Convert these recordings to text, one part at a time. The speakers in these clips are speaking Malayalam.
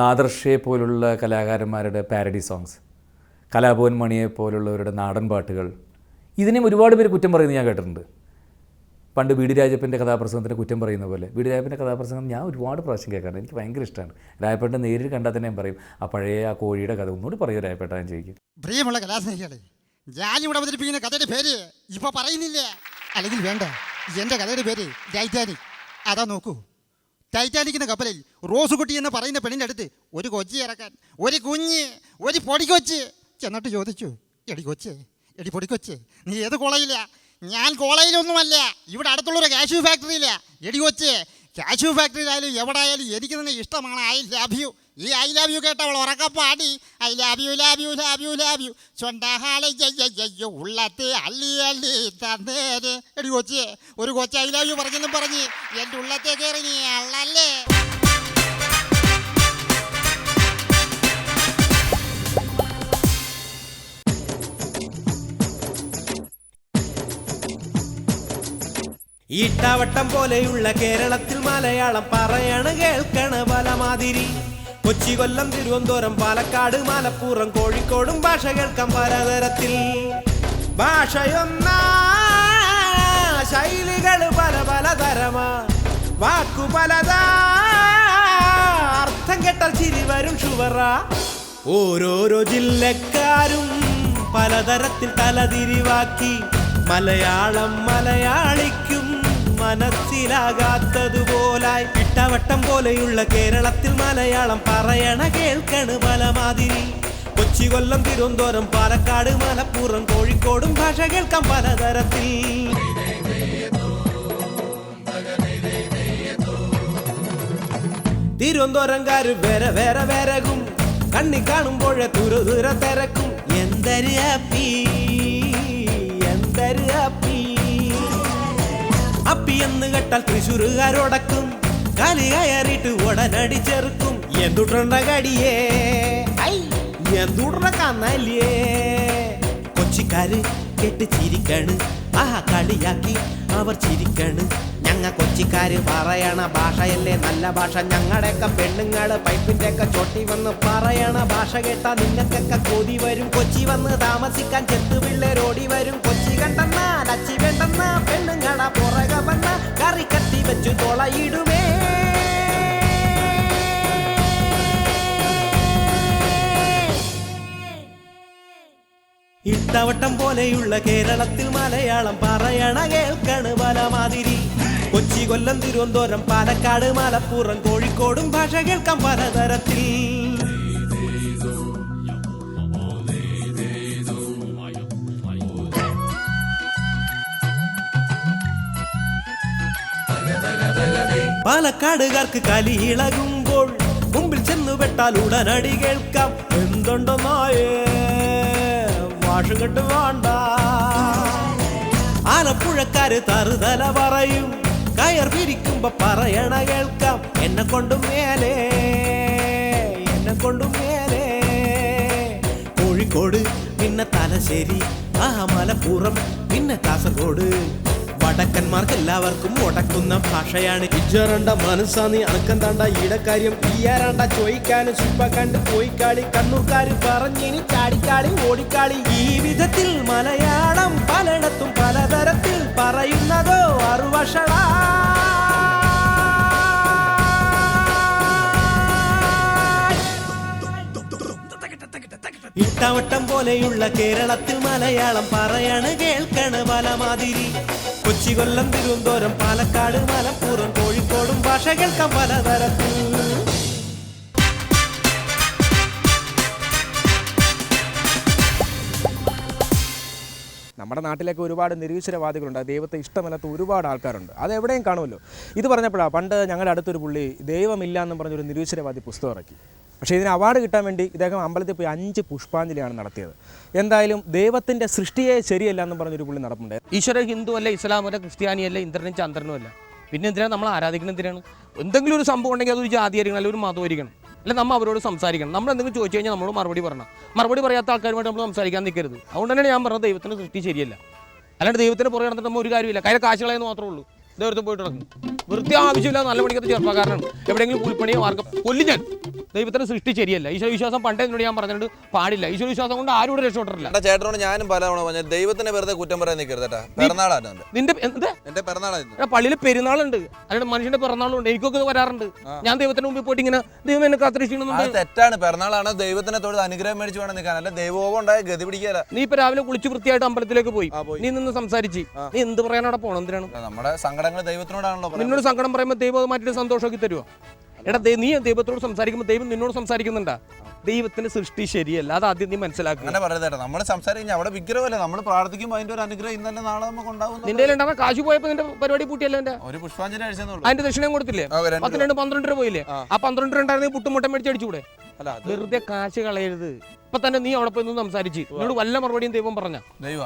നാദർഷയെ പോലുള്ള കലാകാരന്മാരുടെ പാരഡി സോങ്സ് കലാഭവൻ മണിയെ പോലുള്ളവരുടെ നാടൻ പാട്ടുകൾ. ഇതിനെയും ഒരുപാട് പേര് കുറ്റം പറയുന്നത് ഞാൻ കേട്ടിട്ടുണ്ട്. പണ്ട് ബി ഡി രാജപ്പന്റെ കഥാപ്രസംഗത്തിന്റെ കുറ്റം പറയുന്ന പോലെ. ബി ഡി രാജപ്പന്റെ കഥാപ്രസംഗം ഞാൻ ഒരുപാട് പ്രാവശ്യം കേൾക്കാറുണ്ട്. എനിക്ക് ഭയങ്കര ഇഷ്ടമാണ്. രായപ്പേട്ടൻ നേരിൽ കണ്ടാൽ തന്നെ പറയും ആ പഴയ ആ കോഴിയുടെ കഥ ഒന്നുകൂടി പറയൂ രായപ്പേട്ട ഞാൻ ചോദിക്കും. പ്രിയമുള്ള കലാസ്നേഹികളെ ഞാനിവിടെ അവതരിപ്പിക്കുന്ന കഥയുടെ പേര് ഇപ്പോൾ പറയുന്നില്ല. അല്ലെങ്കിൽ വേണ്ട എന്റെ കഥയുടെ പേര് ടൈറ്റാനിക്. അതാ നോക്കൂ. ടൈറ്റാനിക് എന്ന കപ്പലിൽ റോസുകുട്ടി എന്ന് പറയുന്ന പെണ്ണിന്റെ അടുത്ത് ഒരു കൊച്ചി ഇറക്കാൻ ഒരു കുഞ്ഞ് ഒരു പൊടിക്കൊച്ച്. ചെന്നിട്ട് ചോദിച്ചു എടി കൊച്ചേ എടി പൊടിക്കൊച്ച് നീ ഏത് കോളേജിലാ? ഞാൻ കോളേജിലൊന്നുമല്ല ഇവിടെ അടുത്തുള്ളൊരു കാഷ്യൂ ഫാക്ടറിയില്ല എടി കൊച്ചേ കാഷ്യൂ ഫാക്ടറിയിലായാലും എവിടെ ആയാലും എനിക്ക് തന്നെ ഇഷ്ടമാണ് ഐ ലവ് യു. ഈ ഐ ലവ് യു കേട്ടവൾ ഉറക്കപ്പാടി I love you love you love you love you. ചൊണ്ടഹാളെ ജയ്യോ ഉള്ളത്തെ അള്ളി അള്ളി തന്നേര്. എടി കൊച്ചേ ഒരു കൊച്ചു ഐ ലവ് യു പറഞ്ഞെന്നും പറഞ്ഞ് എന്റെ ഉള്ളത്തെ കയറി നീ അള്ളല്ലേ? ഈട്ടാവട്ടം പോലെയുള്ള കേരളത്തിൽ മലയാളം പറയണ കേൾക്കണ പല മാതിരി കൊച്ചി കൊല്ലം തിരുവനന്തപുരം പാലക്കാട് മലപ്പുറം കോഴിക്കോടും ഭാഷ കേൾക്കാം പലതരത്തിൽ ഭാഷയൊന്നാ ശൈലികൾ പല പലതരമാ. വാക്കു പലതാ അർത്ഥം കെട്ടാൽ ചിരി വരും ഷുവറ ഓരോരോ ജില്ലക്കാരും പലതരത്തിൽ തലതിരിവാക്കി. മലയാളം മലയാളിക്കും മനസ്സിലാകാത്തതുപോലായി. ഇട്ടവട്ടം പോലെയുള്ള കേരളത്തിൽ മലയാളം പറയണ കേൾക്കണ് പല മാതിരി കൊച്ചി കൊല്ലം തിരുവനന്തപുരം പാലക്കാട് മലപ്പുറം കോഴിക്കോടും ഭാഷ കേൾക്കാം പലതരത്തിൽ. തിരുവനന്തപുരംകാര് വേറെ വേറെ വേരകും. കണ്ണി കാണുമ്പോഴേ തുരു തുര തിരക്കും. എന്തൊരു അപ്പി? എന്തൊരു അപ്പി? അപ്പി എന്ന് കേട്ടാൽ തൃശ്ശൂരുകാരോടക്കും. കാലി കയറിയിട്ട് ഉടനടി ചെറുക്കും. എന്തുടണ്ട കടിയേ? ഐ. എന്തുട്ര കന്നല്ലേ കൊച്ചിക്കാര് കേട്ട് ചിരിക്കണ്. ആഹാ കളിയാക്കി അവർ ചിരിക്കണ്. ഞങ്ങ കൊച്ചിക്കാര് പറയണ ഭാഷയല്ലേ നല്ല ഭാഷ. ഞങ്ങളുടെയൊക്കെ പെണ്ണുങ്ങൾ പൈപ്പിന്റെ ഒക്കെ ചോട്ടി വന്ന് പറയണ ഭാഷ കേട്ടാ നിങ്ങൾക്കൊക്കെ കൊതി വരും. കൊച്ചി വന്ന് താമസിക്കാൻ ചെത്തു പിള്ളേരോടി വരും. കൊച്ചി കണ്ടെന്ന നച്ചി വേണ്ടെന്ന പെണ്ണുങ്ങള പുറകെ വന്ന കറി കത്തി വെച്ചു തൊളയിടുമേ. ഇട്ടവട്ടം പോലെയുള്ള കേരളത്തിൽ മലയാളം പറയണ കേൾക്കണ് പല മാതിരി കൊച്ചി കൊല്ലം തിരുവനന്തപുരം പാലക്കാട് മലപ്പുറം കോഴിക്കോടും ഭാഷ കേൾക്കാം പലതരത്തിൽ. പാലക്കാടുകാർക്ക് കലി ഇളകുമ്പോൾ മുമ്പിൽ ചെന്നു പെട്ടാൽ ഉടനടി കേൾക്കാം. എന്തുണ്ടെന്നായേ വാഷും കെട്ട് വേണ്ട. ആലപ്പുഴക്കാര് തറുതല പറയും കയർ പിരിക്കുമ്പോ പറയണ കേൾക്കാം. എന്നെ കൊണ്ടും മേലേ എന്നെ കൊണ്ടും മേലേ. കോഴിക്കോട് പിന്നെ തലശ്ശേരി ആ മലപ്പുറം പിന്നെ കാസർഗോഡ്. വടക്കന്മാർക്ക് എല്ലാവർക്കും മുടക്കുന്ന ഭാഷയാണ്. ഇജ്ജറണ്ട മനസ്സാന്നി അണക്കന്താണ്ട ഈടക്കാര്യം? ഈയാരണ്ട ചോദിക്കാനും കണ്ട് പോയിക്കാളി. കണ്ണൂർക്കാര് പറഞ്ഞിനി ചാടിക്കാളി ഓടിക്കാളി. ഈ വിധത്തിൽ മലയാളം പലയിടത്തും പലതരത്തിൽ പറയുന്നതോ അറുവഷള. ഇട്ടവട്ടം പോലെയുള്ള കേരളത്തിൽ മലയാളം പറയാണ് കേൾക്കണ പല മാതിരി കൊച്ചി കൊല്ലം തിരുവനന്തപുരം പാലക്കാട് മലപ്പുറം കോഴിക്കോടും ഭാഷ കേൾക്കാം പലതരത്തിൽ നമ്മുടെ നാട്ടിലേക്ക് ഒരുപാട് നിരീശ്വരവാദികളുണ്ട്. ദൈവത്തെ ഇഷ്ടമല്ലാത്ത ഒരുപാട് ആൾക്കാരുണ്ട്. അത് എവിടെയും കാണുമല്ലോ. ഇത് പറഞ്ഞപ്പോഴാണ് പണ്ട് ഞങ്ങളുടെ അടുത്തൊരു പുള്ളി ദൈവമില്ല എന്നും പറഞ്ഞൊരു നിരീശ്വരവാദി പുസ്തകം ഇറക്കി. പക്ഷേ ഇതിന് അവാർഡ് കിട്ടാൻ വേണ്ടി ഇദ്ദേഹം അമ്പലത്തിൽ പോയി അഞ്ച് പുഷ്പാഞ്ജലിയാണ് നടത്തിയത്. എന്തായാലും ദൈവത്തിന്റെ സൃഷ്ടിയെ ശരിയല്ല എന്ന് പറഞ്ഞൊരു പുള്ളി നടപ്പുണ്ട്. ഈശ്വര ഹിന്ദു അല്ല ഇസ്ലാം അല്ല ക്രിസ്ത്യാനിയല്ല ഇന്ദ്രനും ചന്ദ്രനും അല്ല. പിന്നെ എന്തിനാണ് നമ്മൾ ആരാധിക്കുന്നത് എന്തിനാണ്? എന്തെങ്കിലും ഒരു സംഭവം ഉണ്ടെങ്കിൽ അതൊരു ജാതി ആയിരിക്കണം അല്ലെങ്കിൽ ഒരു മതമായിരിക്കണം അല്ല നമ്മൾ അവരോട് സംസാരിക്കണം. നമ്മൾ എന്തെങ്കിലും ചോദിച്ചു കഴിഞ്ഞാൽ നമ്മളോട് മറുപടി പറയണം. മറുപടി പറയാത്ത ആൾക്കാരുമായിട്ട് നമ്മൾ സംസാരിക്കാൻ നിൽക്കരുത്. അതുകൊണ്ട് തന്നെയാണ് ഞാൻ പറഞ്ഞത് ദൈവത്തിന്റെ സൃഷ്ടി ശരിയല്ല. അല്ലാണ്ട് ദൈവത്തിന് പുറകെ നടന്നിട്ട് നമ്മൾ ഒരു കാര്യമില്ല. കയ്യിൽ കാശ് കളയെന്ന് മാത്രമേ ഉള്ളൂ. ദൈവത്തെ പോയിട്ട് നടക്കും വൃത്തി ആവശ്യമില്ല നല്ല പണിക്കത്തെ ചെറുപ്പക്കാരനാണ്. എവിടെയെങ്കിലും കൂലിപ്പണിയോ മാർഗം കൊല്ലി ഞാൻ. ദൈവത്തിന് സൃഷ്ടി ശരിയല്ല. ഈശ്വര വിശ്വാസം പണ്ടേ എന്നോട് ഞാൻ പറഞ്ഞിട്ട് പാടില്ല. ഈശ്വര വിശ്വാസം കൊണ്ട് ആരും ഇവിടെ രക്ഷപ്പെട്ടില്ല എന്റെ ചേട്ടനോട് ഞാനും പല പലതവണ പറഞ്ഞു ദൈവത്തിനെ വെറുതെ കുറ്റം പറയാൻ നിൽക്കരുത് പിറന്നാളാണ് നിന്റെ എന്ത്? എന്റെ പിറന്നാളായിരുന്നു പള്ളിയിൽ പെരുന്നാളുണ്ട്. അതിന്റെ മനുഷ്യന്റെ പിറന്നാളുണ്ട്. എനിക്കൊക്കെ വരാറുണ്ട്. ഞാൻ ദൈവത്തിന് മുമ്പിൽ പോയിട്ട് ഇങ്ങനെ ദൈവം എന്നെ കാത്തിരിക്കണമെന്നുണ്ട് തെറ്റാണ്. പിറന്നാളാണ് ദൈവത്തിനെ തൊഴുത് അനുഗ്രഹം മേടിച്ച് വേണം നിൽക്കാൻ. അല്ല ദൈവകോപം ഉണ്ടായ ഗതി പിടിക്കാല നീ ഇപ്പൊ രാവിലെ കുളിച്ച് വൃത്തിയായിട്ട് അമ്പലത്തിലേക്ക് പോയി. നീ നിന്ന് സംസാരിച്ച്. നീ എന്ത് പറയാനവിടെ പോണം എന്തിനാണ്? നമ്മുടെ സങ്കടങ്ങൾ ദൈവത്തിനോടാണല്ലോ. നിന്നോട് സങ്കടം പറയുമ്പോൾ ദൈവം അത് സന്തോഷമാക്കി തരുമോ എടാ നീ ദൈവത്തോട് സംസാരിക്കുമ്പോൾ ദൈവം നിന്നോട് സംസാരിക്കുന്നുണ്ടാ ദൈവത്തിന്റെ സൃഷ്ടി ശരിയല്ല. അത് ആദ്യം നീ മനസ്സിലാക്കുക. അങ്ങനെ പറയുന്നത് നമ്മൾ സംസാരിക്കും. അവിടെ വിഗ്രഹമല്ല? നമ്മൾ പ്രാർത്ഥിക്കുമ്പോൾ അതിന്റെ ഒരു അനുഗ്രഹം ഇന്നലെ നാളെ നമുക്ക് ഉണ്ടാവും നിന്റെ ഉണ്ടാവുന്ന കാശ് പോയപ്പോ നിന്റെ പരിപാടി പൂട്ടിയല്ലോ എന്റെ ഒരു പുഷ്പാഞ്ജലി അഴിച്ചെന്നുള്ളൂ അതിന്റെ ദക്ഷിണം കൊടുത്തില്ലേ? പത്ത് രണ്ട് പന്ത്രണ്ട് രൂപ പോയില്ലേ? ആ. പന്ത്രണ്ട് രൂപ ഉണ്ടായിരുന്നെങ്കിൽ പുട്ടും മുട്ടം മേടിച്ച് അടിച്ചുകൂടെ? വെറുതെ കാശ് കളയരുത്. ഇപ്പൊ തന്നെ നീ അവിടെ പോയി സംസാരിച്ച്. എന്നോട് വല്ല മറുപടിയും ദൈവം പറഞ്ഞ. ദൈവ.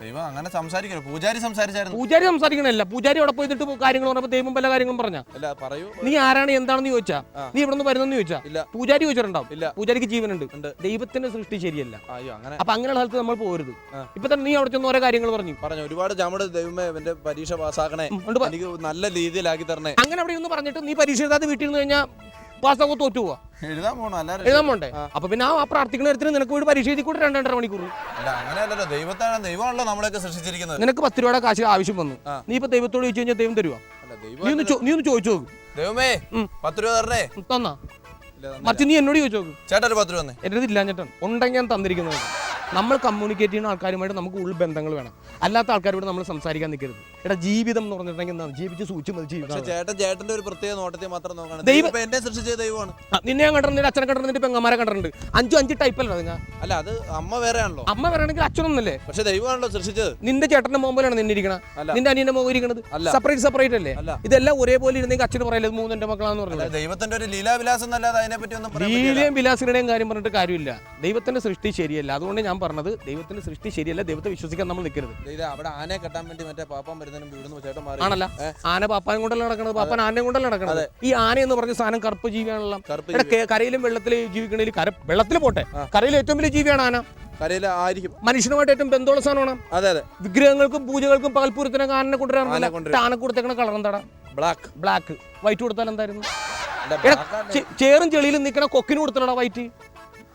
ദൈവം അങ്ങനെ സംസാരിക്കരുത്. പൂജാരി സംസാരിച്ചായിരുന്നു. പൂജാരി സംസാരിക്കണല്ല. പൂജാരി അവിടെ പോയിട്ട് കാര്യങ്ങൾ പറഞ്ഞപ്പോ ദൈവം പല കാര്യങ്ങളും പറഞ്ഞ. പറയൂ. നീ ആരാണ്? എന്താണെന്ന് ചോദിച്ചാ. നീ ഇവിടെ നിന്ന് വരുന്നെന്ന് ചോദിച്ചാ. പൂജാരി ചോദിച്ചിട്ടുണ്ടാവും. ഇല്ല. പൂജാരിക്ക് ജീവനുണ്ട്. ദൈവത്തിന്റെ സൃഷ്ടി ശരിയല്ല. അയ്യോ അങ്ങനെ. അപ്പൊ അങ്ങനെയുള്ള സ്ഥലത്ത് നമ്മൾ പോരുത്. ഇപ്പൊ തന്നെ നീ അവിടെ ചെന്ന് ഓരോ കാര്യങ്ങൾ പറഞ്ഞു. പറഞ്ഞു ഒരുപാട് നമ്മുടെ ദൈവമേ എന്റെ പരീക്ഷ പാസ്സാക്കണേ. എനിക്ക് നല്ല രീതിയിലാക്കി തരണേ. അങ്ങനെ അവിടെ ഒന്ന് പറഞ്ഞിട്ട് നീ പരീക്ഷ എഴുതാതെ വീട്ടിൽ നിന്ന് കഴിഞ്ഞാൽ പാസ്സാകോ തോറ്റു പോവാ. എഴുതാൻ പോണോ എഴുതാൻ പോണ്ടേ? അപ്പൊ പിന്നെ ആ പ്രാർത്ഥിക്കുന്ന നേരത്തിന് നിനക്ക് വീട് പരീക്ഷ എഴുതി കൂടെ രണ്ടര മണിക്കൂർ അങ്ങനെയല്ലല്ലോ. ദൈവത്താണ് ദൈവമാണല്ലോ നമ്മളൊക്കെ സൃഷ്ടിച്ചിരിക്കുന്നത്. നിനക്ക് പത്ത് രൂപയുടെ കാശ് ആവശ്യം വന്നു. നീ ഇപ്പൊ ദൈവത്തോട് ചോദിച്ചു കഴിഞ്ഞാൽ ദൈവം തരുവാ. അല്ല നീ ഒന്ന് നീ ഒന്ന് ചോദിച്ചു നോക്കും. ദൈവമേ. പത്ത് രൂപ തരണേ. തന്നാ. മറിച്ച് നീ എന്നോട് ചോദിച്ചു നോക്ക് ചേട്ടാ ഒരു പത്ത് രൂപ എന്റെ ഇല്ല ചേട്ടൻ ഉണ്ടെങ്കിൽ ഞാൻ തന്നിരിക്കുന്നത്. നമ്മൾ കമ്മ്യൂണിക്കേറ്റ് ചെയ്യുന്ന ആൾക്കാരുമായിട്ട് നമുക്ക് ഉള്ള ബന്ധങ്ങൾ വേണം. അല്ലാത്ത ആൾക്കാരോട് നമ്മൾ സംസാരിക്കാൻ നിൽക്കരുത്. എടാ ജീവിതം എന്ന് പറഞ്ഞിട്ടുണ്ടെങ്കിൽ എന്താണ്? ജീവിച്ച് സൂചിച്ച് മതി ജീവിതം ചേട്ടൻ ചേട്ടന്റെ ഒരു പ്രത്യേക മാത്രം നോക്കണം. ദൈവം- എന്നെ സൃഷ്ടിച്ച ദൈവമാണ്. നിന്നെ ഞാൻ കണ്ടിട്ടുണ്ട് അച്ഛനെ കണ്ടിട്ടുണ്ട് പെങ്ങമാരെ പെങ്ങന്മാരെ കണ്ടിട്ടുണ്ട്. അഞ്ചു അഞ്ച് ടൈപ്പ് അല്ല നിങ്ങൾ അല്ല അത് അമ്മ വേറെ ആണല്ലോ അമ്മ വേറെ ആണെങ്കിൽ അച്ഛനൊന്നല്ലേ പക്ഷെ ദൈവമാണല്ലോ സൃഷ്ടിച്ചത്. നിന്റെ ചേട്ടന്റെ മോമ്പലാണ് നിന്നെ ഇരിക്കണം. നിന്റെ അനിയന്റെ മോമ്പ് അല്ല. സെപ്പറേറ്റ് സെപ്പറേറ്റ് അല്ലേ? ഇതെല്ലാം ഒരേപോലെ ഇരുന്നെങ്കിൽ അച്ഛന് പറയല്ലേ മൂന്നിന്റെ മക്കളാന്ന് പറഞ്ഞത് ദൈവത്തിന്റെ ഒരു ലീലാവിലാസം അല്ലാതെ അതിനെ പറ്റി ഒന്നും. ലീലയും വിലാസികളുടെയും കാര്യം പറഞ്ഞിട്ട് കാര്യമില്ല. ദൈവത്തിന്റെ സൃഷ്ടി ശരിയല്ല. അതുകൊണ്ട് ഞാൻ പറഞ്ഞത് ദൈവത്തിന്റെ സൃഷ്ടി ശരിയല്ല ദൈവത്തെ വിശ്വസിക്കാൻ നമ്മൾ നിൽക്കരുത്. ഇത് അവിടെ ആനയെ കെട്ടാൻ വേണ്ടി മറ്റേ പാപ്പാൻ വരുന്നതിനും ഇവിടുന്ന് ചേട്ടൻ മാറി. ആണല്ല. ആന പാപ്പാനും കൊണ്ടല്ല നടക്കുന്നത് പാപ്പാൻ ആനയും കൊണ്ടല്ല നടക്കണത്? ഈ ആന എന്ന് പറഞ്ഞ സാധനം കറുപ്പ് ജീവിയാണല്ലോ. കരയിലും വെള്ളത്തിലും ജീവിക്കണേൽ കര വെള്ളത്തിൽ പോട്ടെ. കരയിൽ ഏറ്റവും വലിയ ജീവിയാണ് ആന. ആയിരിക്കും. മനുഷ്യനുമായിട്ട് ഏറ്റവും ബന്ധമുള്ള സാധനമാണ്. അതെ അതെ. വിഗ്രഹങ്ങൾക്കും പൂജകൾക്കും പകൽപൂരത്തിനൊക്കെ ആനനെ കൊണ്ടുവരാറില്ല ആനയെ കൊണ്ടുവരും. ആന കൊടുത്തേക്കണ കളർ എന്താടാ? ബ്ലാക്ക് ബ്ലാക്ക് വൈറ്റ് കൊടുത്താൽ എന്തായിരുന്നു? ചേറും ചെളിയിലും നിൽക്കണ കൊക്കിന് കൊടുത്തടാ വൈറ്റ്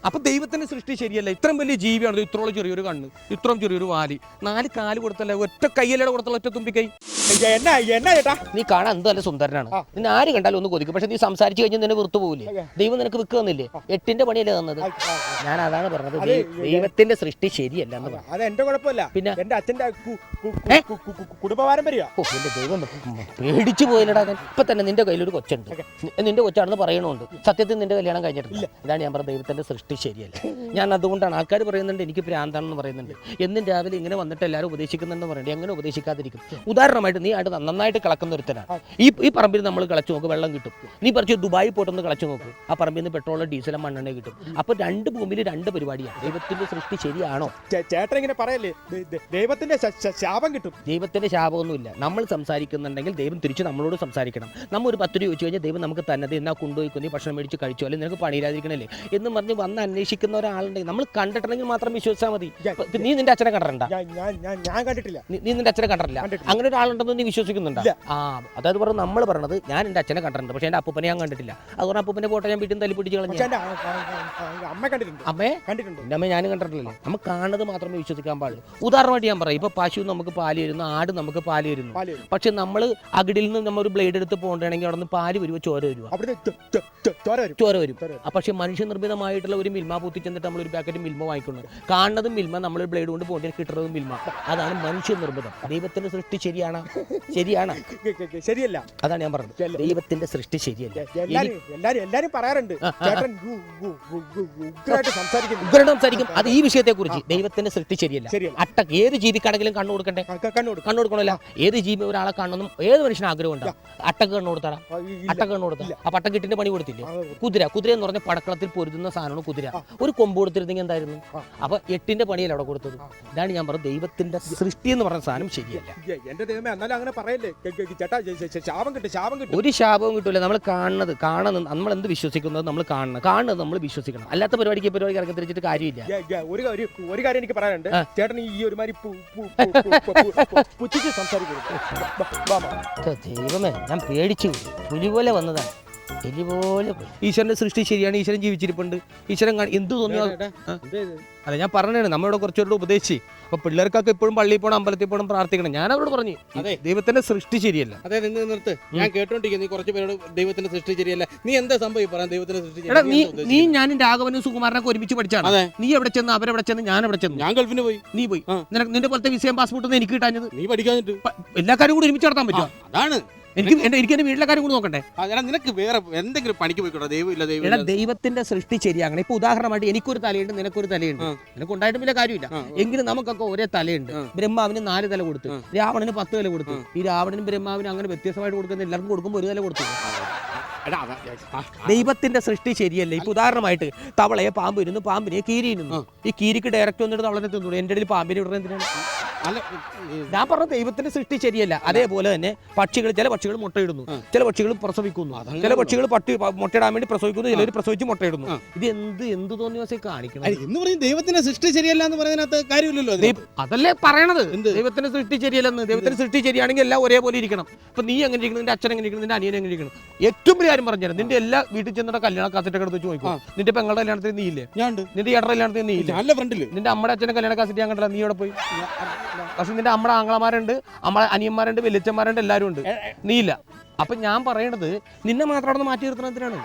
അപ്പൊ ദൈവത്തിന്റെ സൃഷ്ടി ശരിയല്ല. ഇത്രയും വലിയ ജീവിയാണ് ഇത്രോളം ചെറിയൊരു കണ്ണ് ഇത്രയും ചെറിയൊരു വാലി. നാല് കാൽ കൊടുത്തല്ല ഒറ്റ കയ്യല്ലേ കൊടുത്തല്ല ഒറ്റ തുമ്പി കൈ എന്നാ ചേട്ടാ? നീ കാണാൻ എന്ത് നല്ല സുന്ദരനാണ്. നിന്നെ ആര് കണ്ടാലും ഒന്ന് കൊതിക്കും. പക്ഷെ നീ സംസാരിച്ചു കഴിഞ്ഞാൽ നിന്നെ വെറുത്തു പോകില്ലേ ദൈവം നിനക്ക് വിൽക്കുക തന്നില്ലേ? എട്ടിന്റെ പണിയല്ലേ തന്നത്? ഞാൻ അതാണ് പറഞ്ഞത്. ദൈവത്തിന്റെ സൃഷ്ടി ശരിയല്ല എന്ന് പറഞ്ഞു. അത് എന്റെ കുഴപ്പമില്ല. പിന്നെ? എന്റെ അച്ഛന്റെ കുടുംബ പാരമ്പര്യ എന്റെ ദൈവം പേടിച്ചു പോയില്ലടാ. ഇപ്പൊ തന്നെ നിന്റെ കയ്യിലൊരു കൊച്ചുണ്ട്. നിന്റെ കൊച്ചാണെന്ന് പറയണുണ്ട്. സത്യത്തിൽ നിന്റെ കല്യാണം കഴിഞ്ഞിട്ടില്ല. ഇതാണ് ഞാൻ പറഞ്ഞ ദൈവത്തിന്റെ സൃഷ്ടി ശരിയല്ല. ഞാൻ അതുകൊണ്ടാണ് ആൾക്കാർ പറയുന്നുണ്ട് എനിക്ക് പ്രാന്താണെന്ന് പറയുന്നുണ്ട്. എന്നും രാവിലെ ഇങ്ങനെ വന്നിട്ട് എല്ലാവരും ഉപദേശിക്കുന്നുണ്ടെന്ന് പറയുന്നത് എങ്ങനെ ഉപദേശിക്കാതിരിക്കും? ഉദാഹരണമായിട്ട് നീ ആയിട്ട് നന്നായിട്ട് കളക്കുന്ന ഒരുത്തനാണ്. ഈ ഈ പറമ്പിൽ നമ്മൾ കളച്ചു നോക്ക് വെള്ളം കിട്ടും. നീ പറിച്ച് ദുബായി പോയിട്ടൊന്ന് കളച്ചു നോക്ക്. ആ പറമ്പിൽ നിന്ന് പെട്രോൾ ഡീസലും മണ്ണെണ്ണ കിട്ടും. അപ്പോൾ രണ്ട് ഭൂമിയിൽ രണ്ട് പരിപാടിയാണ് ദൈവത്തിന്റെ സൃഷ്ടി ശരിയാണോ? ചേട്ടൻ ഇങ്ങനെ പറയല്ലേ ദൈവത്തിന്റെ ശാപം കിട്ടും. ദൈവത്തിന്റെ ശാപമൊന്നുമില്ല. നമ്മൾ സംസാരിക്കുന്നുണ്ടെങ്കിൽ ദൈവം തിരിച്ച് നമ്മളോട് സംസാരിക്കണം. നമ്മൾ ഒരു പത്ത് രൂപ ചോദിച്ചു കഴിഞ്ഞാൽ ദൈവം നമുക്ക് തന്നത് എന്നാ കൊണ്ടുപോയി ഭക്ഷണം മേടിച്ച് കഴിച്ചു? അല്ലെങ്കിൽ നിനക്ക് പണിയില്ലാതിരിക്കണല്ലേ? എന്ന് പറഞ്ഞ് വന്ന് അന്വേഷിക്കുന്ന ഒരാളുണ്ടെങ്കിൽ നമ്മൾ കണ്ടിട്ടുണ്ടെങ്കിൽ മാത്രം വിശ്വസിച്ചാൽ മതി. നീ നിന്റെ അച്ഛനെ കണ്ടിട്ടുണ്ട? ഞാൻ കണ്ടിട്ടില്ല. നീ നിന്റെ അച്ഛനെ കണ്ടിട്ടില്ല. അങ്ങനെ ഒരാളുണ്ടെന്ന് നീ വിശ്വസിക്കുന്നുണ്ട്? ആ അതായത് പറഞ്ഞു നമ്മൾ പറഞ്ഞത് ഞാൻ എന്റെ അച്ഛനെ കണ്ടിട്ടുണ്ട് പക്ഷെ എന്റെ അപ്പൂപ്പനെ ഞാൻ കണ്ടിട്ടില്ല. അതുകൊണ്ട് അപ്പൂപ്പനെ ഫോട്ടോ ഞാൻ വീട്ടിൽ തല്ലി പിടിച്ച് കളഞ്ഞു അമ്മ കണ്ടിട്ടുണ്ട്. അമ്മേ? ഞാനും കണ്ടിട്ടില്ല നമ്മൾ കാണുന്നത് മാത്രമേ വിശ്വസിക്കാൻ പാടുള്ളൂ. ഉദാഹരണമായിട്ട് ഞാൻ പറയാം. ഇപ്പൊ പശു നമുക്ക് പാൽ തരുന്നു ആട് നമുക്ക് പാൽ തരുന്നു. പക്ഷെ നമ്മൾ അകിടിൽ നിന്ന് നമ്മൾ ഒരു ബ്ലേഡ് എടുത്ത് പോകണമെങ്കിൽ അവിടെ നിന്ന് പാൽ വരുവോ? ചോര ചൊ- ചോര വരും. ചോര വരും പക്ഷേ മനുഷ്യനിർമ്മിതമായിട്ടുള്ള ഒരു മിൽമ പൂത്തി ചെന്നിട്ട് നമ്മൾ ഒരു പാക്കറ്റ് മിൽമ വാങ്ങിക്കുന്നു കാണുന്നതും മിൽമ നമ്മൾ ബ്ലേഡ് കൊണ്ട് പോകേണ്ടി കിട്ടുന്നതും മിൽമ. അതാണ് മനുഷ്യ നിർമ്മിതം ദൈവത്തിന്റെ സൃഷ്ടി ശരിയാണ്. ശരിയാണ്. ശരിയല്ല. അതാണ് ഞാൻ പറഞ്ഞത്. ദൈവത്തിന്റെ സൃഷ്ടി ശരിയല്ല. എല്ലാരും എല്ലാരും പറയാറുണ്ട്. സംസാരിക്കും. അത് ഈ വിഷയത്തെ കുറിച്ച് ദൈവത്തിന്റെ സൃഷ്ടി ശരിയല്ല. അട്ട ഏത് ജീവിക്കാണെങ്കിലും കണ്ണു കൊടുക്കണ്ടേ? കണ്ണു കൊടുക്കും. കണ്ണു കൊടുക്കണമല്ല. ഏത് ജീവി ഒരാളെ കാണണം ഏത് മനുഷ്യന് ആഗ്രഹം ഉണ്ടാവും അട്ടക്ക് കണ്ണു കൊടുത്താടാ. അട്ടക്ക് കണ്ണു കൊടുത്താ ആ പട്ടക്കിട്ടിന്റെ പണി കൊടുത്തില്ലേ? കുതിര. കുതിര എന്ന് പറഞ്ഞ പടക്കളത്തിൽ പൊരുതുന്ന സാധനമാണ് കുതിര. എന്തിനാ ഒരു കൊമ്പ് കൊടുത്തിരുന്നെങ്കിൽ എന്തായിരുന്നു? അപ്പൊ എട്ടിന്റെ പണിയല്ല അവിടെ കൊടുത്തത്? ഇതാണ് ഞാൻ പറഞ്ഞത്. ദൈവത്തിന്റെ സൃഷ്ടി എന്ന് പറഞ്ഞ സാധനം ശരിയല്ല. എന്റെ ദൈവമേ എന്നാലും അങ്ങനെ പറയല്ലേ? ചേട്ടാ ശാപം കിട്ടും ശാപം കിട്ടും. ഒരു ശാപവും കിട്ടൂല. നമ്മൾ കാണുന്നത് കാണുന്നത് നമ്മൾ എന്ത് വിശ്വസിക്കുന്നത് നമ്മൾ കാണണം കാണുന്നത് നമ്മൾ വിശ്വസിക്കണം. അല്ലാത്ത പരിപാടിക്ക് പരിപാടി പരിപാടിക്ക് ഇറക്കി തിരിച്ചിട്ട് കാര്യമില്ല. ഒരു ഒരു ഒരു കാര്യം എനിക്ക് പറയാനുണ്ട്. ചേട്ടൻ ഈ ഒരുമാതിരി പുച്ഛിച്ച് സംസാരിക്കരുത്. ദൈവമേ ഞാൻ പേടിച്ചു പുലി പോലെ വന്നതാണ്. പോയി. ഈശ്വരന്റെ സൃഷ്ടി ശരിയാണ് ഈശ്വരൻ ജീവിച്ചിരിപ്പുണ്ട്. ഈശ്വരൻ കാണി- എന്ത് തോന്നിയോ അല്ല ഞാൻ പറഞ്ഞാണ് നമ്മളിവിടെ കുറച്ചുകൂടെ ഉപദേശിച്ച് അപ്പൊ പിള്ളേർക്കൊക്കെ ഇപ്പോഴും പള്ളിയിൽ പോകണം അമ്പലത്തിൽ പോകണം പ്രാർത്ഥിക്കണം. ഞാൻ അവരോട് പറഞ്ഞു അതെ. ദൈവത്തിന്റെ സൃഷ്ടി ശരിയല്ല. അതെ നിന്ന് നിർത്ത്. ഞാൻ കേട്ടോണ്ടിരിക്കുന്നു നീ കുറച്ച് പേരോട് ദൈവത്തിന്റെ സൃഷ്ടി ശരിയല്ല. നീ എന്താ സംഭവം പറയാൻ ദൈവത്തിന്റെ സൃഷ്ടി എടാ ശരിയല്ല? നീ എന്താ നീ ഉദ്ദേശിക്കുന്നത്? ഞാനും രാഘവനും സുകുമാരനൊക്കെ ഒരുമിച്ച് പഠിച്ചാണ്. അതെ. നീ എവിടെ ചെന്ന് അവരെവിടെ ചെന്ന് ഞാൻ എവിടെ ചെന്നു? ഞാൻ ഗൾഫിന് പോയി. നീ പോയി. ആ. നിനക്ക് നിന്റെ പോലത്തെ വിസയം പാസ്പോർട്ട് ഒന്നും എനിക്ക് കിട്ടാഞ്ഞത്? നീ പഠിക്കാൻ പ- എല്ലാ കാര്യം കൂടി ഒരുമിച്ച് നടത്താൻ പറ്റുമോ? അതാണ്. എനിക്ക് എന്റെ എനിക്ക് എന്റെ വീട്ടിലെ കാര്യം കൂടി നോക്കണ്ടേ? എടാ, നിനക്ക് വേറെ എന്തെങ്കിലും പണിക്ക് പോയിക്കോട്ടെ ദൈവം ഇല്ല ദൈവം ദൈവത്തിന്റെ സൃഷ്ടി ശരിയാകണം. ഇപ്പൊ ഉദാഹരണമായിട്ട് എനിക്കൊരു തലയുണ്ട് നിനക്കൊരു തലയുണ്ട്. നിനക്ക് ഉണ്ടായിട്ടും വലിയ കാര്യമില്ല. എങ്കിലും നമുക്കൊക്കെ ഒരേ തലയുണ്ട്. ബ്രഹ്മാവിന് നാല് തല കൊടുത്തു. രാവണന് പത്ത് തല കൊടുത്തു. ഈ രാവണനും ബ്രഹ്മാവിനും അങ്ങനെ വ്യത്യസ്തമായിട്ട് കൊടുക്കുന്ന എല്ലാവർക്കും കൊടുക്കുമ്പോൾ ഒരു തല കൊടുത്തു. എടാ, ദൈവത്തിന്റെ സൃഷ്ടി ശരിയല്ല? ഇപ്പൊ ഉദാഹരണമായിട്ട് തവളയെ പാമ്പ് ഇരുന്നു പാമ്പിനെ കീരി ഇരുന്നു ഈ കീരിക്ക് ഡയറക്റ്റ് വന്നിട്ട് തവളനെ തിന്നു എന്റെ ഇടയിൽ പാമ്പിനെ ഇടുന്നത് എന്തിനാണ്? ഞാൻ പറഞ്ഞ ദൈവത്തിന്റെ സൃഷ്ടി ശരിയല്ല. അതേപോലെ തന്നെ പക്ഷികൾ ചില പക്ഷികൾ മുട്ടയിടുന്നു. ചില പക്ഷികൾ പ്രസവിക്കുന്നു. ചില പക്ഷികൾ പട്ടി മുട്ടയിടാൻ വേണ്ടി പ്രസവിക്കുന്നു. ചിലർ പ്രസവിച്ച് മുട്ടയിടുന്നു. ഇത് എന്ത് എന്ത് തോന്നിയ കാണിക്കണം എന്ന് പറയും ദൈവത്തിന്റെ സൃഷ്ടി ശരിയല്ല എന്ന് പറയുന്നതിനകത്ത് കാര്യമില്ലല്ലോ. അതല്ലേ പറയണത്? ദൈവത്തിന്റെ സൃഷ്ടി ശരിയല്ലെന്ന്. ദൈവത്തിന്റെ സൃഷ്ടി ശരിയാണെങ്കിൽ എല്ലാം ഒരേപോലെ ഇരിക്കണം. ഇപ്പൊ നീ എങ്ങനെ ഇരിക്കണം? നിന്റെ അച്ഛൻ എങ്ങനെ ഇരിക്കണം? നിന്റെ അനിയൻ എങ്ങനെ ഇരിക്കണം? ഏറ്റവും കാര്യം പറഞ്ഞുതരാം. നിന്റെ എല്ലാ വീട്ടിൽ ചെന്നിട്ട് കല്യാണ കാസറ്റ് എടുത്ത് ചോദിക്കും നിന്റെ പെങ്ങളുടെ കല്യാണത്തിന് നീ ഇല്ലേ? നിന്റെ ഏട്ട കല്യാണത്തിന് നീ ഇല്ല? നല്ല ഫ്രണ്ടിൽ നിന്റെ അമ്മയുടെ അച്ഛനെ കല്യാണ കാസറ്റ് ഞാൻ കണ്ടില്ല നീ ഇവിടെ പോയി? പക്ഷെ നിന്റെ അമ്മയുടെ ആങ്ങളമാരുണ്ട് അമ്മ അനിയന്മാരുണ്ട് വലിയച്ഛന്മാരുണ്ട് എല്ലാവരും ഉണ്ട് നീ ഇല്ല. അപ്പൊ ഞാൻ പറയണത് നിന്നെ മാത്രം അവിടെ മാറ്റി നിർത്തണത്തിനാണ്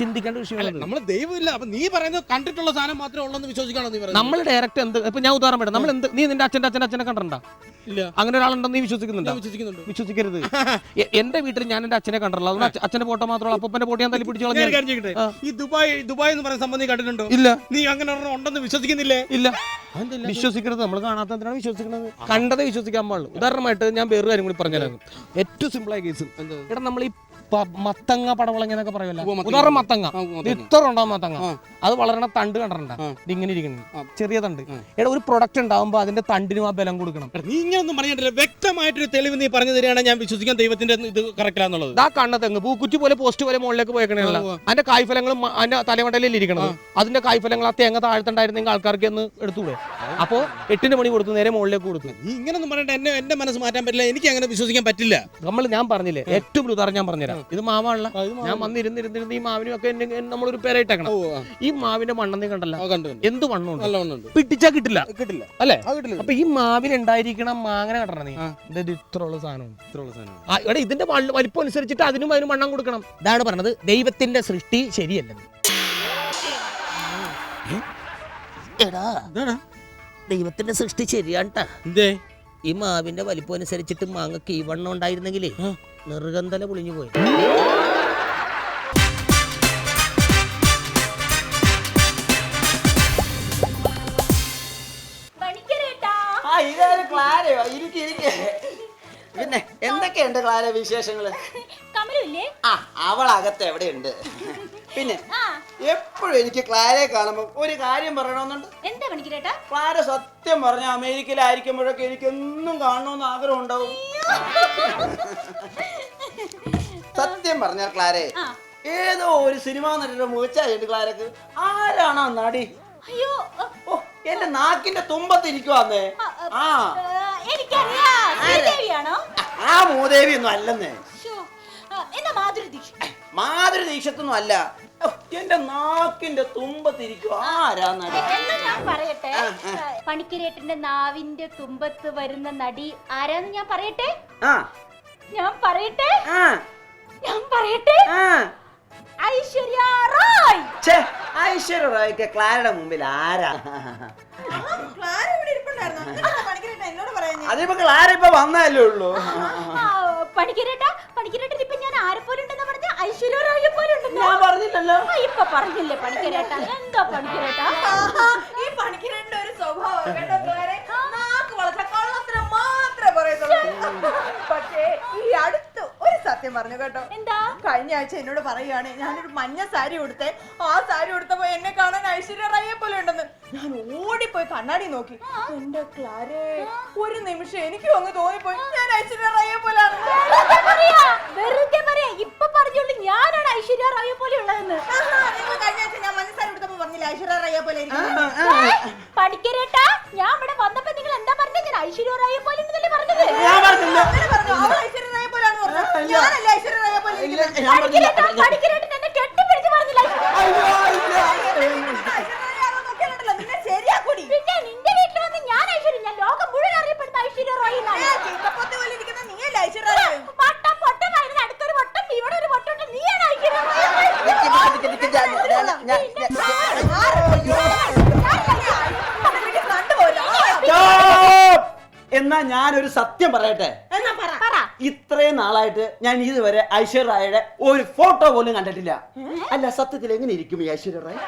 ചിന്തിക്കേണ്ട വിഷയമാണ് നമ്മൾ ദൈവമില്ല. അപ്പൊ നീ പറയുന്നത് കണ്ടിട്ടുള്ള സാധനം മാത്രമേ ഉള്ളൂ വിശ്വസിക്കാണോ നീ പറയുന്നത്? നമ്മൾ ഡയറക്റ്റ് എന്ത് ഇപ്പൊ ഞാൻ ഉദാഹരണം പറയാം നമ്മൾ എന്ത് നീ നിന്റെ അച്ഛന്റെ അച്ഛന്റെ അച്ഛനെ കണ്ടിട്ടുണ്ടോ? ഇല്ല. അങ്ങനെ ഒരാളുണ്ടെന്ന് നീ വിശ്വസിക്കുന്നുണ്ടോ? വിശ്വസിക്കുന്നുണ്ട്. വിശ്വസിക്കരുത്. എന്റെ വീട്ടിൽ ഞാൻ എന്റെ അച്ഛനെ കണ്ടല്ലോ അതുകൊണ്ട് അച്ഛ- അച്ഛന്റെ ഫോട്ടോ മാത്രമല്ല അപ്പന്റെ ഫോട്ടോ ഞാൻ തല്ലി പിടിച്ചോളാം. ഈ ദുബായ് ദുബായ് എന്ന് പറയുന്ന സംബന്ധം കണ്ടിട്ടുണ്ടോ? ഇല്ല. നീ അങ്ങനെ ഉണ്ടെന്ന് വിശ്വസിക്കുന്നില്ലേ? ഇല്ല. വിശ്വസിക്കരുത്. നമ്മൾ കാണാത്ത എന്തിനാണ് വിശ്വസിക്കുന്നത് കണ്ടതേ വിശ്വസിക്കാൻ പാടുള്ളൂ. ഉദാഹരണമായിട്ട് ഞാൻ വേറൊരു കാര്യം കൂടി പറഞ്ഞാലും ഏറ്റവും സിമ്പിൾ ആയ കേസ് എടാ നമ്മൾ ഈ മത്തങ്ങ പടവളങ്ങ എന്നൊക്കെ പറയുമല്ലോ? മത്തങ്ങ. ഉദാഹരണം മത്തങ്ങ. ഇത്ര ഉണ്ടാവും മത്തങ്ങ? അത് വളരണ തണ്ട് കണ്ടിട്ടുണ്ട? ഇതിങ്ങനെ ഇങ്ങനെ ഇരിക്കുന്നത് ചെറിയ തണ്ട്. എടാ ഒരു പ്രൊഡക്റ്റ് ഉണ്ടാവുമ്പോൾ അതിന്റെ തണ്ടിനും ആ ബലം കൊടുക്കണം. നീ ഇങ്ങനൊന്നും പറഞ്ഞിട്ടില്ല വ്യക്തമായിട്ടൊരു തെളിവ് നീ പറഞ്ഞു തരികയാണെങ്കിൽ ഞാൻ വിശ്വസിക്കാൻ ദൈവത്തിന്റെ ഇത് കറക്റ്റാന്നുള്ളത് ആ കണ്ണ തെങ്ങ്. പൂക്കുറ്റി പോലെ പോസ്റ്റ് പോലെ മുകളിലേക്ക് പോയേക്കണല്ല. അതിന്റെ കായ്ഫലങ്ങളും അതിന്റെ തലമണ്ടലിൽ ഇരിക്കണത്? അതിന്റെ കായ്ഫലങ്ങൾ ആ തേങ്ങ താഴ്ത്തണ്ടായിരുന്നെങ്കിൽ ആൾക്കാർക്ക് ഒന്ന് എടുത്തൂടെ അപ്പോ എട്ടിന്റെ മണി കൊടുത്തു നേരെ മുകളിലേക്ക് കൊടുത്തു. നീ ഇങ്ങനൊന്നും പറയണ്ട. എന്നെ എന്റെ മനസ്സ് മാറ്റാൻ പറ്റില്ല. എനിക്ക് അങ്ങനെ വിശ്വസിക്കാൻ പറ്റില്ല. നമ്മൾ ഞാൻ പറഞ്ഞില്ലേ? ഏറ്റവും വലിയ ഉദാഹരണം ഞാൻ പറഞ്ഞുതരാം. ഇത് മാവാണല്ല. ഞാൻ വന്നിരുന്നിരുന്നിരുന്ന് ഈ മാവിനും ഒക്കെ നമ്മളൊരു പേരായിട്ടേക്കണം. ഈ മാവിന്റെ മണ്ണെന്ന് കണ്ടല്ല? എന്ത് മണ്ണുണ്ട് പിടിച്ചാ കിട്ടില്ല. കിട്ടില്ല. അല്ലേ? അപ്പൊ ഈ മാവിൽ ഉണ്ടായിരിക്കണം മാങ്ങനെ കണ്ടണം നീ. ഇത് ഇത്രയുള്ള സാധനമാണ്. എടാ ഇതിന്റെ വലിപ്പം അനുസരിച്ചിട്ട് അതിനും അതിനും മണ്ണം കൊടുക്കണം. ഇതാണ് പറഞ്ഞത് ദൈവത്തിന്റെ സൃഷ്ടി ശരിയല്ലെന്ന് എടാ. ദൈവത്തിന്റെ സൃഷ്ടി ശരിയാണ്ടാ ഈ മാവിന്റെ വലിപ്പം അനുസരിച്ചിട്ട് മാങ്ങക്ക് ഈ വണ്ണം ഉണ്ടായിരുന്നെങ്കിലേ നിർഗന്ധല പൊളിഞ്ഞു പോയി. പിന്നെ എന്തൊക്കെയുണ്ട് ക്ലാര വിശേഷങ്ങൾ? കമലില്ലേ? ആ അവൾ അകത്ത് എവിടെയുണ്ട്? പിന്നെ ആ. എപ്പോഴും എനിക്ക് ക്ലാരയെ കാണുമ്പോൾ ഒരു കാര്യം പറയണമെന്നുണ്ട്. എന്താ പണിക്കരേട്ടാ? ക്ലാര സത്യം പറഞ്ഞ അമേരിക്കയിലായിരിക്കുമ്പോഴൊക്കെ എനിക്ക് എന്നും കാണണമെന്ന് ആഗ്രഹം ഉണ്ടാവും സത്യം പറഞ്ഞ ക്ലാരേ ഏതോ ഒരു സിനിമാ നടന്ന മുഖച്ചായിട്ട് ക്ലാരക്ക്. ആരാണോ നടി? അയ്യോ ഓ എന്റെ നാക്കിന്റെ തുമ്പത്തിരിക്കുവാന്നേ ആ, ആ ആ, മൂദേവി ഒന്നും അല്ലെന്നേ. മാധുരി ദീക്ഷിത് മാതൃ ദീക്ഷത്തൊന്നും അല്ല. എന്റെ നാക്കിന്റെ തുമ്പത്തിരിക്കും ആരാ നടി? ഞാൻ പറയട്ടെ. പണിക്കരേട്ടന്റെ നാവിന്റെ തുമ്പത്ത് വരുന്ന നടി ആരാന്ന് ഞാൻ പറയട്ടെ? ഞാൻ പറയട്ടെ? ആ. ഞാൻ പറയട്ടെ? ആ. ഐശ്വര്യ റോയ്. ഛേ ഐശ്വര്യ റോയ്ക്ക് ക്ലാരയുടെ മുമ്പിൽ ആരാ? അതിപ്പോ ക്ലാര ഇപ്പൊ വന്നല്ലേ ഉള്ളൂ? ആ, പണിക്കരേട്ടാ പണിക്കരേട്ടൻ ഇപ്പൊ ഞാൻ ആരെ പോലെ ഉണ്ടെന്ന് പറഞ്ഞ? ഐശ്വര്യ റോയെ പോലുണ്ടെന്ന് ഞാൻ പറഞ്ഞില്ലല്ലോ. ആ, ഇപ്പൊ പറഞ്ഞില്ലേ പണിക്കരേട്ടാ? എന്താ പണിക്കരേട്ടാ? ഈ പണിക്കിരണ്ട ഒരു സ്വഭാവം കേട്ടോ ക്ലാരെ. നാക്ക് വളരെ കള്ളത്തരം മാത്രമേ പറയത്തുള്ളൂ പക്ഷേ ഈ അടുത്ത് സത്യം പറഞ്ഞു കേട്ടോ. എന്താ? കഴിഞ്ഞ ആഴ്ച എന്നോട് പറയുകയാണ് ഞാനൊരു മഞ്ഞ സാരി ഉടുത്തെ. ആ സാരി ഉടുത്തപ്പോ എന്നെ കാണാൻ ഐശ്വര്യ റായെ പോലെ ഉണ്ടെന്ന്. ഞാൻ ഓടിപ്പോയി കണ്ണാടി നോക്കി. എന്റെ ക്ലാരേ? ഒരു നിമിഷം എനിക്കും അങ്ങ് തോന്നിപ്പോയി. ഞാൻ ഐശ്വര്യ റായെ പോലാണ് വെറുതെ പറയാ വെറുതെ പറയാ. ഇപ്പൊ പറഞ്ഞോളൂ ഞാനാണ് ഐശ്വര്യ റായെ പോലെ ഉള്ളതെന്ന്. കഴിഞ്ഞ ആഴ്ച ഞാൻ മഞ്ഞ സാരി ഉടുത്തപ്പോ പറഞ്ഞില്ല ഐശ്വര്യ റായ പോലെ പണിക്കരേട്ടാ ഞാൻ ഇവിടെ വന്നപ്പോ നിങ്ങൾ എന്താ പറഞ്ഞത് ഞാൻ ഐശ്വര്യ റായ പോലെ പറഞ്ഞത്. ഞാൻ പറഞ്ഞില്ല. എന്നെ ഞാനൊരു സത്യം പറയട്ടെ ഇത്രയും നാളായിട്ട് ഞാൻ ഇതുവരെ ഐശ്വര്യ റായയുടെ ഒരു ഫോട്ടോ പോലും കണ്ടിട്ടില്ല. അല്ല സത്യത്തിൽ എങ്ങനെ ഇരിക്കും ഈ ഐശ്വര്യ റായ്?